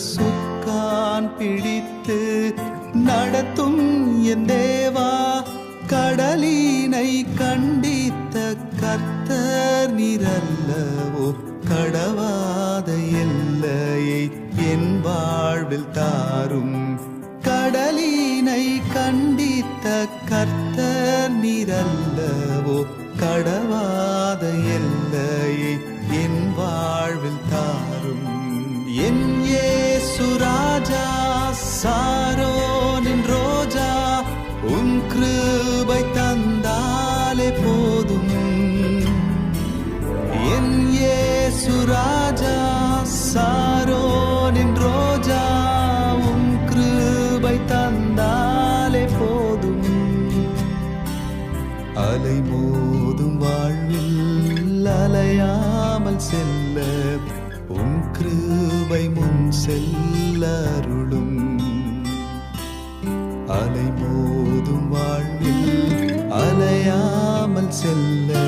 சுக்கான் பிடித்து நடத்தும் என் தேவா கடலினை கண்டித்த கர்த்தர் நிரல்லவோ? கடவாத எல்லையை என் வாழ்வில் தாரும். கடலினை கண்டித்த கர்த்தர் நிரல்லவோ? கடவாத எல்லையை என் வாழ்வில் தாரும். என் ஏசுராஜா சாரோனின் ரோஜா உன் கிருபைத்தான் உன் கிருபை முன் செல்லருளும். அலை மோதும் வாழ்வில் அலையாமல் செல்ல.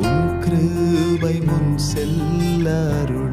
உன் கிருபை முன் செல்லருளும்.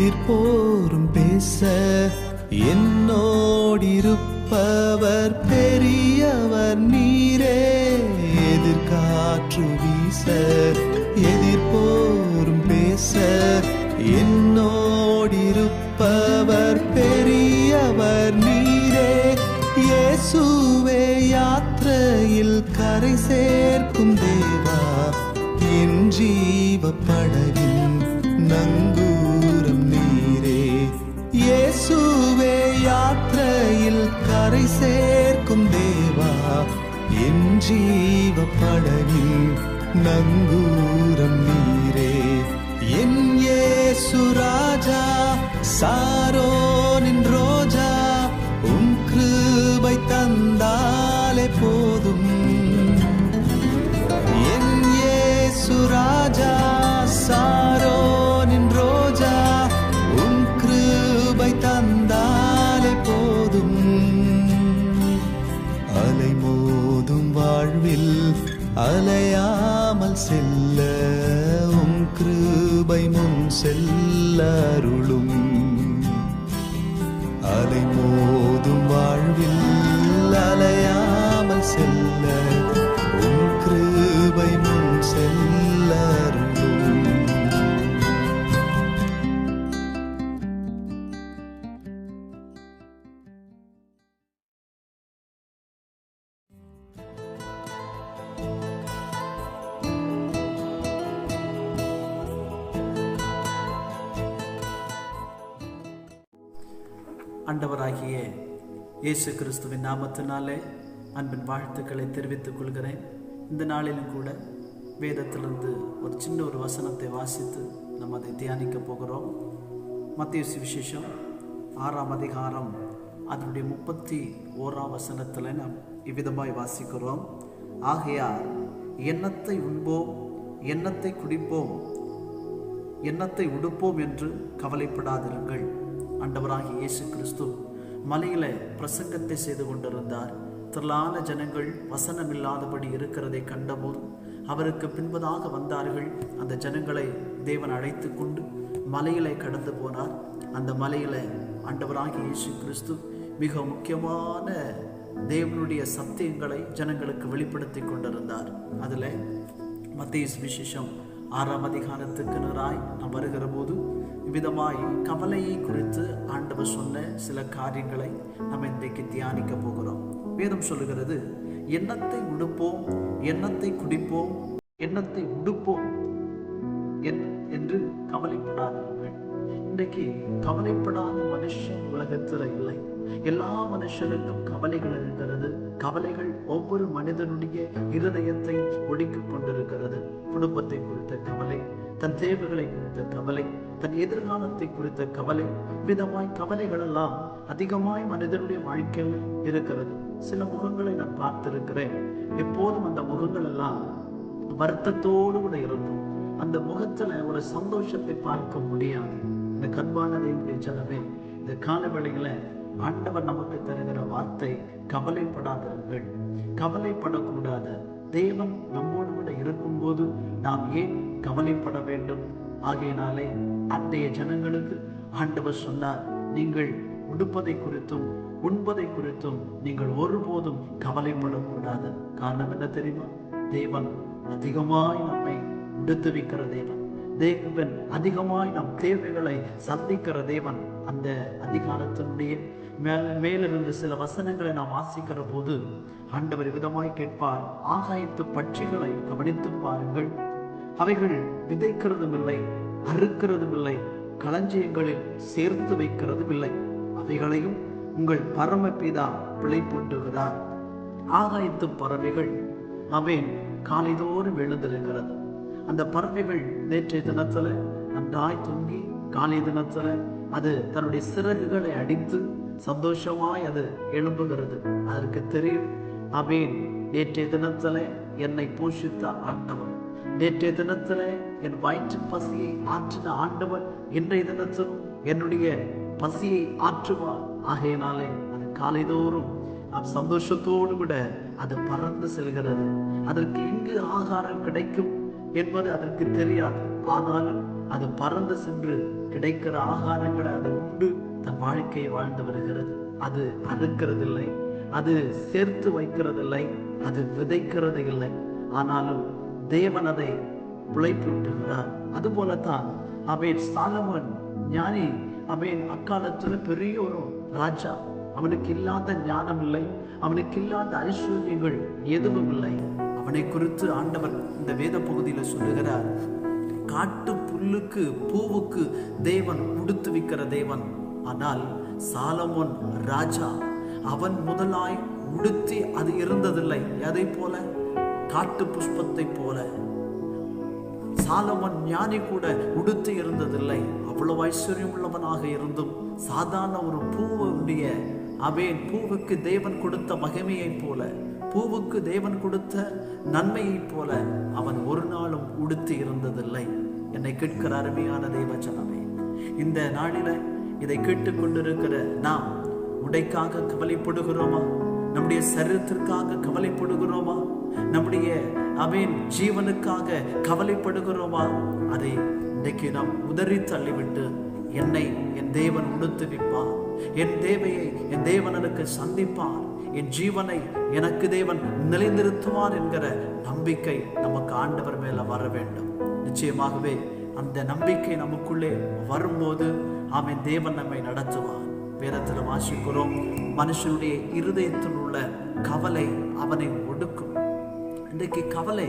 எதிர்போரும் பேச என்னோடிருப்பவர் பெரியவர் நீரே. எதிர்காற்று வீச எதிர்போரும் பேச என்னோடிருப்பவர் பெரியவர் நீரே. இயேசுவே யாத்திரையில் கரை சேர்க்கும் தேவா என் ஜீவ படகின் கரை சேர்க்கும் தேவா என் ஜீவ படகில் நங்கூரம் நீரே. என் சுராஜா சாரோ நின் ரோஜா உன் கிருபை தந்தாலே போதும். என் சுராஜா கிருபை முன் செல்லருளும். அலை மோதும் வாழ்வில் அலையாமல் செல்ல அண்டவராகிய இயேசு கிறிஸ்துவின் நாமத்தினாலே அன்பின் வாழ்த்துக்களை தெரிவித்துக் கொள்கிறேன். இந்த நாளிலும் கூட வேதத்திலிருந்து ஒரு சின்ன ஒரு வசனத்தை வாசித்து நம்ம அதை தியானிக்க போகிறோம். மத்திய சுவிசேஷம் ஆறாம் அதிகாரம் அதனுடைய முப்பத்தி ஓராம் வசனத்தில் நாம் இவ்விதமாய் வாசிக்கிறோம். ஆகையார் எண்ணத்தை உண்போம் எண்ணத்தை குடிப்போம் எண்ணத்தை உடுப்போம் என்று கவலைப்படாதிருங்கள். அண்டவராகி இயேசு கிறிஸ்து மலையில பிரசங்கத்தை செய்து கொண்டிருந்தார். திரளான ஜனங்கள் வசனமில்லாதபடி இருக்கிறதை கண்டபோது அவருக்கு பின்பதாக வந்தார்கள். அந்த ஜனங்களை தேவன் அழைத்து கொண்டு மலையிலே கடந்து போனார். அந்த மலையில ஆண்டவராகிய இயேசு கிறிஸ்து மிக முக்கியமான தேவனுடைய சத்தியங்களை ஜனங்களுக்கு வெளிப்படுத்தி கொண்டிருந்தார். அதில் மத்திய விசேஷம் ஆறாம் அதிகாரத்துக்கு நிறாய் நாம் வருகிற போது விதமாய் கவலையை குறித்து ஆண்டவர் சொன்ன சில காரியங்களை நம்ம இன்றைக்கு தியானிக்க போகிறோம். வேதம் சொல்லுகிறது எண்ணத்தை உடுப்போம்? எண்ணத்தை குடிப்போம்? எண்ணத்தை உடுப்போம்? என்று கவலைப்படாதவர்கள் இன்றைக்கு கவலைப்படாத மனுஷன் உலகத்தில் இல்லை. எல்லா மனுஷனுக்கும் கவலைகள் இருக்கிறது. கவலைகள் ஒவ்வொரு மனிதனுடைய இருதயத்தை ஒடுக்கிக் கொண்டிருக்கிறது. குடும்பத்தை குறித்த கவலை. தன் தேவைகளை குறித்த கவலை தன் எதிர்காலத்தை குறித்த கவலை விதமாய் கவலைகள் எல்லாம் அதிகமாய் மனிதனுடைய வாழ்க்கையில் இருக்கிறது. சில முகங்களை நான் பார்த்திருக்கிறேன். எப்போதும் அந்த முகங்கள் எல்லாம் வருத்தத்தோடு கூட இருக்கும். அந்த முகத்துல ஒரு சந்தோஷத்தை பார்க்க முடியாது. இந்த கண்பான தேவனுடைய ஜனமே இந்த காலவெளியில ஆண்டவர் நமக்கு தருகிற வார்த்தை கவலைப்படாதவர்கள் கவலைப்படக்கூடாது. தேவன் நம்மோடு கூட இருக்கும்போது நாம் ஏன் கவலைப்பட வேண்டும். ஆகையினாலே அன்றைய ஜனங்களுக்கு ஆண்டவர் சொன்னார் நீங்கள் உடுப்பதை குறித்தும் உண்பதை குறித்தும் நீங்கள் ஒருபோதும் கவலைப்படக்கூடாது. காரணம் என்ன தெரியுமா? தேவன் அதிகமாய் நம்மை உடுத்துவிக்கிற தேவன். தேவன் அதிகமாய் நம் தேவைகளை சந்திக்கிற தேவன் அந்த அதிகாரத்தினுடைய மேல் மேலிருந்து சில வசனங்களை நாம் வாசிக்கிற போது ஆண்டவர் விதமாய் கேட்பார் ஆகாயத்து பட்சிகளை கவனித்து பாருங்கள். அவைகள் விதைக்கிறதும் இல்லை அறுக்கிறதும் இல்லை களஞ்சியங்களில் சேர்த்து வைக்கிறதும் இல்லை அவைகளையும் உங்கள் பரமபிதா பிழைப்பூட்டுகிறார். ஆகாயத்து பறவைகள் அவன் காலைதோறும் எழுந்திருக்கிறது. அந்த பறவைகள் நேற்றைய தினத்தில் நன்றாய் தூங்கி காலை தினத்தில் அது தன்னுடைய சிறகுகளை அடித்து சந்தோஷமாய் அது எழும்புகிறது. அதற்கு தெரியும் அவன் நேற்றைய தினத்தில் என்னை போஷித்த ஆண்டவன் நேற்றைய தினத்தில் என் வயிற்று பசியை ஆற்றின ஆண்டவர் இன்றைய தினத்திலும் என்னுடைய பசியை ஆற்றுவார். ஆகையினாலே அது காலைதோறும் நாம் சந்தோஷத்தோடு கூட அது பறந்து செல்கிறது. அதற்கு எங்கு ஆகாரம் கிடைக்கும் என்பது அதற்கு தெரியாது. ஆனாலும் அது பறந்து சென்று கிடைக்கிற ஆகாரங்களை அது உண்டு. தன் வாழ்க்கையை வாழ்ந்து வருகிறது. அது அறுக்கிறதில்லை. அது சேர்த்து வைக்கிறதில்லை. அது விதைக்கிறது இல்லை ஆனாலும் தேவன் அதை பிழைப்பூட்டுகிறார் அதுபோலத்தான் அவன் சாலமன் ஞானி அவன் அக்காலத்துல பெரிய ஒரு ராஜா. அவனுக்கு இல்லாத ஞானம் இல்லை அவனுக்கு இல்லாத ஐஸ்வர்யங்கள் எதுவும் இல்லை. அவனை குறித்து ஆண்டவர் இந்த வேத பகுதியில சொல்லுகிறார் காட்டு புல்லுக்கு பூவுக்கு தேவன் உடுத்து விற்கிற தேவன். ஆனால் சாலமோன் ராஜா அவன் முதலாய் உடுத்தி அது இருந்ததில்லை. அதை போல? காட்டு புஷ்பத்தை போல. சாலமன் ஞானி கூட உடுத்து இருந்ததில்லை அவ்வளவு ஐஸ்வர்யம் உள்ளவனாக இருந்தும் சாதாரண ஒரு பூவுடைய அவேன் பூவுக்கு தேவன் கொடுத்த மகிமையைப் போல பூவுக்கு தேவன் கொடுத்த நன்மையைப் போல அவன் ஒரு நாளும் உடுத்து இருந்ததில்லை என்னை கேட்கிற அருமையான தேவச்சனமே இந்த நாளில இதை கேட்டுக்கொண்டிருக்கிற நாம் உடைக்காக கவலைப்படுகிறோமா? நம்முடைய சரீரத்திற்காக கவலைப்படுகிறோமா? நம்முடைய அவன் ஜீவனுக்காக கவலைப்படுகிறோமா? அதை இன்றைக்கு நாம் உதறி தள்ளிவிட்டு என்னை என் தேவன் உடுத்து விப்பார் என் தேவையை என் தேவன் எனக்கு சந்திப்பார். என் ஜீவனை எனக்கு தேவன் நிலைநிறுத்துவார் என்கிற நம்பிக்கை நமக்கு ஆண்டவர் மேல வர வேண்டும். நிச்சயமாகவே அந்த நம்பிக்கை நமக்குள்ளே வரும்போது அவன் தேவன் நம்மை நடத்துவார். வேதத்தில் வாசிக்கிறோம் மனுஷனுடைய இருதயத்தில் உள்ள கவலை அவனை ஒடு இன்றைக்கு கவலை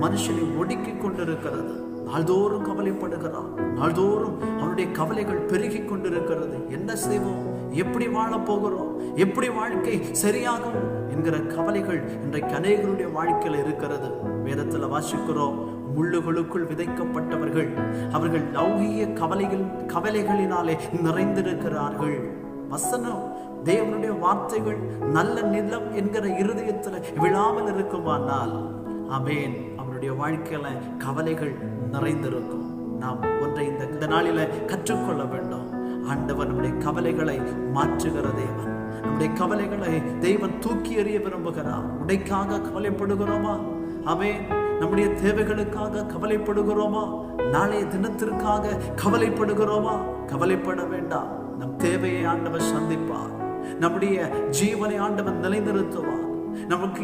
மனுஷனை ஒடுக்கி கொண்டிருக்கிறது. நாள்தோறும் கவலைப்படுகிறான். நாள்தோறும் அவனுடைய கவலைகள் பெருகி கொண்டிருக்கிறது. என்ன செய்வோம்? எப்படி வாழப் போகிறோம்? எப்படி வாழ்க்கை சரியாகும்? என்கிற கவலைகள் இன்றைக்கு அநேகருடைய வாழ்க்கையில் இருக்கிறது. வேதத்தில் வாசிக்கிறோம் முள்ளுகளுக்குள் விதைக்கப்பட்டவர்கள் அவர்கள் லௌகிய கவலைகள் கவலைகளினாலே நிறைந்திருக்கிறார்கள். வசனம் தேவனுடைய வார்த்தைகள் நல்ல நிலம் என்கிற இருதயத்துல விழாமல் இருக்குமானால் அமேன் அவனுடைய வாழ்க்கையில கவலைகள் நிறைந்திருக்கும். நாம் ஒன்றை இந்த இந்த நாளில கற்றுக்கொள்ள வேண்டும். ஆண்டவர் நம்முடைய கவலைகளை மாற்றுகிற தேவன். நம்முடைய கவலைகளை தெய்வன் தூக்கி எறிய விரும்புகிறார். உடைக்காக கவலைப்படுகிறோமா? அவே நம்முடைய தேவைகளுக்காக கவலைப்படுகிறோமா? நாளைய தினத்திற்காக கவலைப்படுகிறோமா? கவலைப்பட வேண்டாம். நம் தேவையை ஆண்டவர் சந்திப்பார். நம்முடைய ஜீவனை ஆண்டவன் நிலைநிறுத்துவார். நமக்கு